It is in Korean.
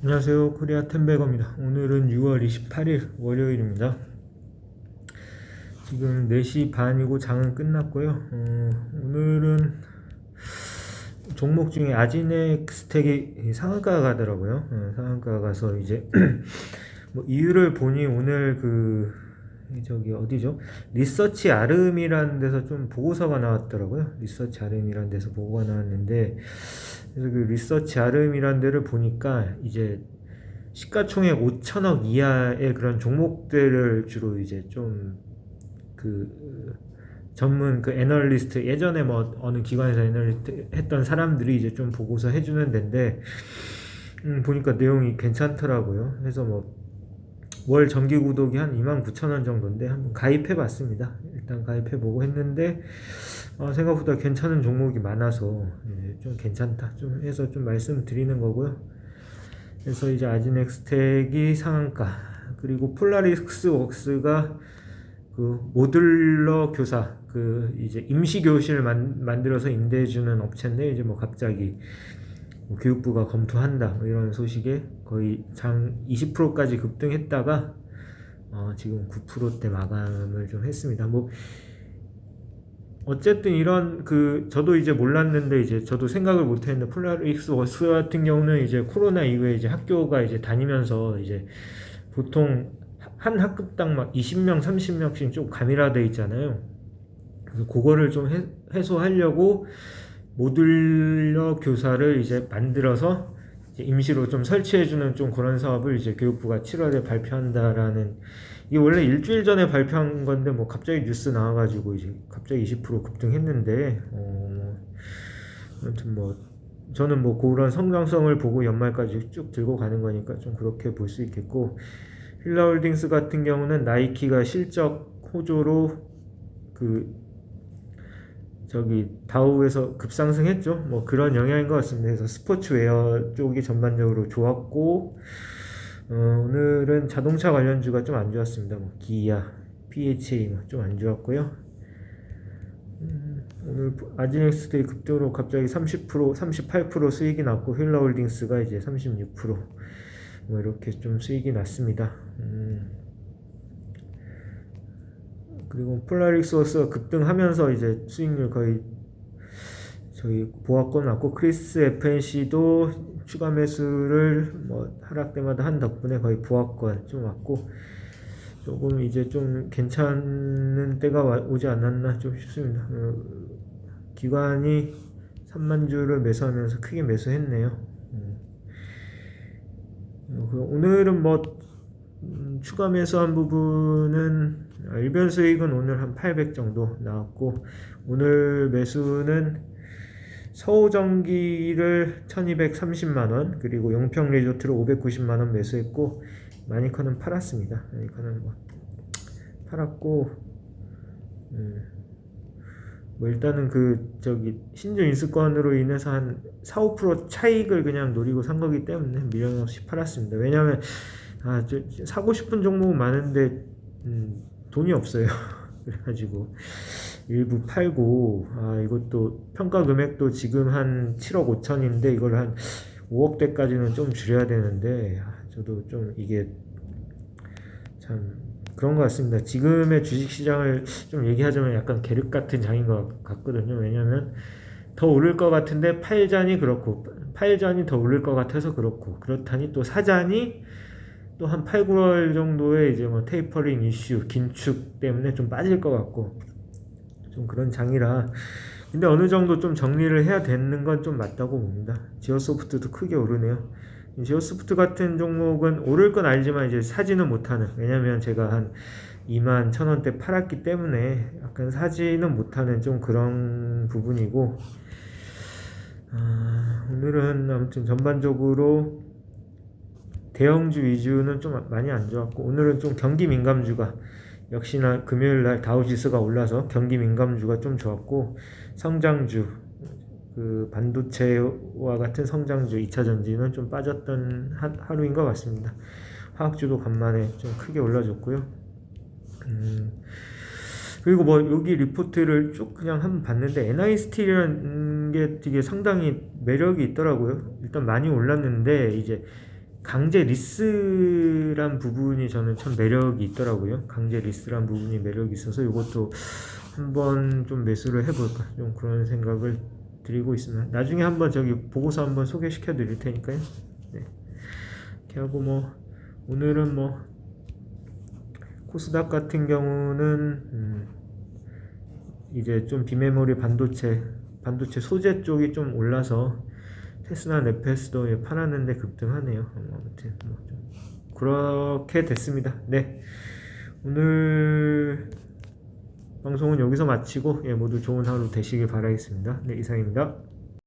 안녕하세요. 코리아 템베거입니다. 오늘은 6월 28일 월요일입니다. 지금 4시 반이고 장은 끝났고요. 어, 오늘은 종목 중에 아지넥 스택이 상한가 가더라고요. 어, 상한가 가서 이제 뭐 이유를 보니 오늘 그 저기 어디죠? 리서치 아름이라는 데서 좀 보고서가 나왔더라고요. 리서치 아름이라는 데서 보고가 나왔는데 그래서 그 리서치 아름이라는 데를 보니까 이제 시가총액 5천억 이하의 그런 종목들을 주로 이제 좀 그 전문 그 애널리스트 예전에 뭐 어느 기관에서 애널리스트 했던 사람들이 이제 좀 보고서 해주는 데인데 음, 보니까 내용이 괜찮더라고요. 그래서 뭐 월 정기 구독이 한 2만 9천 원 정도인데 한번 가입해 봤습니다. 일단 가입해 보고 했는데 어, 생각보다 괜찮은 종목이 많아서 이제 좀 괜찮다 좀 해서 좀 말씀드리는 거고요. 그래서 이제 아지넥스텍이 상한가 그리고 폴라리스 웍스가 그 모듈러 교사 그 이제 임시 교실 만, 만들어서 임대해 주는 업체인데 이제 뭐 갑자기 뭐 교육부가 검토한다 뭐 이런 소식에 거의 장 20%까지 급등했다가 어 지금 9%대 마감을 좀 했습니다. 뭐 어쨌든 이런 그 저도 이제 몰랐는데 이제 저도 생각을 못했는데 폴라리스 워스 같은 경우는 이제 코로나 이후에 이제 학교가 이제 다니면서 이제 보통 한 학급당 막 20명, 30명씩 좀 가밀화돼 있잖아요. 그래서 그거를 좀 해, 해소하려고 모듈러 교사를 이제 만들어서 이제 임시로 좀 설치해주는 좀 그런 사업을 이제 교육부가 7월에 발표한다라는 이게 원래 일주일 전에 발표한 건데 뭐 갑자기 뉴스 나와가지고 이제 갑자기 20% 급등했는데 어 아무튼 뭐 저는 뭐 그런 성장성을 보고 연말까지 쭉 들고 가는 거니까 좀 그렇게 볼 수 있겠고 힐라홀딩스 같은 경우는 나이키가 실적 호조로 그 저기 다우에서 급상승했죠. 뭐 그런 영향인 것 같습니다. 그래서 스포츠웨어 쪽이 전반적으로 좋았고 어, 오늘은 자동차 관련주가 좀 안 좋았습니다. 뭐 기아, PHA 좀 안 좋았고요. 음, 오늘 아지넥스데이 급등으로 갑자기 30%, 38% 수익이 났고 힐라홀딩스가 이제 36%뭐 이렇게 좀 수익이 났습니다. 음, 그리고 폴라리스워스가 급등하면서 이제 수익률 거의 저희 보합권 났고 크리스 FNC도 추가 매수를 뭐 하락 때마다 한 덕분에 거의 보합권 좀 왔고 조금 이제 좀 괜찮은 때가 와- 오지 않았나 좀 싶습니다. 어, 기관이 3만 주를 매수하면서 크게 매수했네요. 음. 어, 그 오늘은 뭐 음, 추가 매수한 부분은 일변 수익은 오늘 한 800 정도 나왔고 오늘 매수는 서우전기를 1230만 원 그리고 용평 리조트를 590만 원 매수했고 마니커는 팔았습니다. 마니커는 뭐 팔았고 음, 뭐 일단은 그 저기 신주 인수권으로 인해서 한 4, 5% 차익을 그냥 노리고 산 거기 때문에 미련 없이 팔았습니다. 왜냐하면 아, 저, 사고 싶은 종목은 많은데 음, 돈이 없어요. 그래가지고 일부 팔고 아 이것도 평가 금액도 지금 한 7억 5천인데 이걸 한 5억대까지는 좀 줄여야 되는데 아, 저도 좀 이게 참 그런 것 같습니다. 지금의 주식 시장을 좀 얘기하자면 약간 계륵 같은 장인 것 같거든요. 왜냐면 더 오를 것 같은데 팔잔이 그렇고 팔잔이 더 오를 것 같아서 그렇고 그렇다니 또 사잔이 또 한 8, 9월 정도에 이제 뭐 테이퍼링 이슈, 긴축 때문에 좀 빠질 것 같고 좀 그런 장이라 근데 어느 정도 좀 정리를 해야 되는 건 좀 맞다고 봅니다. 지오소프트도 크게 오르네요. 지오소프트 같은 종목은 오를 건 알지만 이제 사지는 못하는 왜냐면 제가 한 2만 천 원대 팔았기 때문에 약간 사지는 못하는 좀 그런 부분이고 아, 오늘은 아무튼 전반적으로 대형주 위주는 좀 많이 안 좋았고 오늘은 좀 경기 민감주가 역시나 금요일 날 다우지수가 올라서 경기 민감주가 좀 좋았고 성장주 그 반도체와 같은 성장주 2차 전지는 좀 빠졌던 하, 하루인 것 같습니다. 화학주도 간만에 좀 크게 올라줬고요. 음, 그리고 뭐 여기 리포트를 쭉 그냥 한번 봤는데 NIST라는 게 되게 상당히 매력이 있더라고요. 일단 많이 올랐는데 이제 강제 리스란 부분이 저는 참 매력이 있더라고요. 강제 리스란 부분이 매력이 있어서 이것도 한번 좀 매수를 해볼까 좀 그런 생각을 드리고 있습니다. 나중에 한번 저기 보고서 한번 소개시켜 드릴 테니까요. 네. 이렇게 하고 뭐 오늘은 뭐 코스닥 같은 경우는 음, 이제 좀 비메모리 반도체 반도체 소재 쪽이 좀 올라서 테스나 네페스도 예, 팔았는데 급등하네요. 뭐 아무튼 뭐좀 그렇게 됐습니다. 네 오늘 방송은 여기서 마치고 예, 모두 좋은 하루 되시길 바라겠습니다. 네 이상입니다.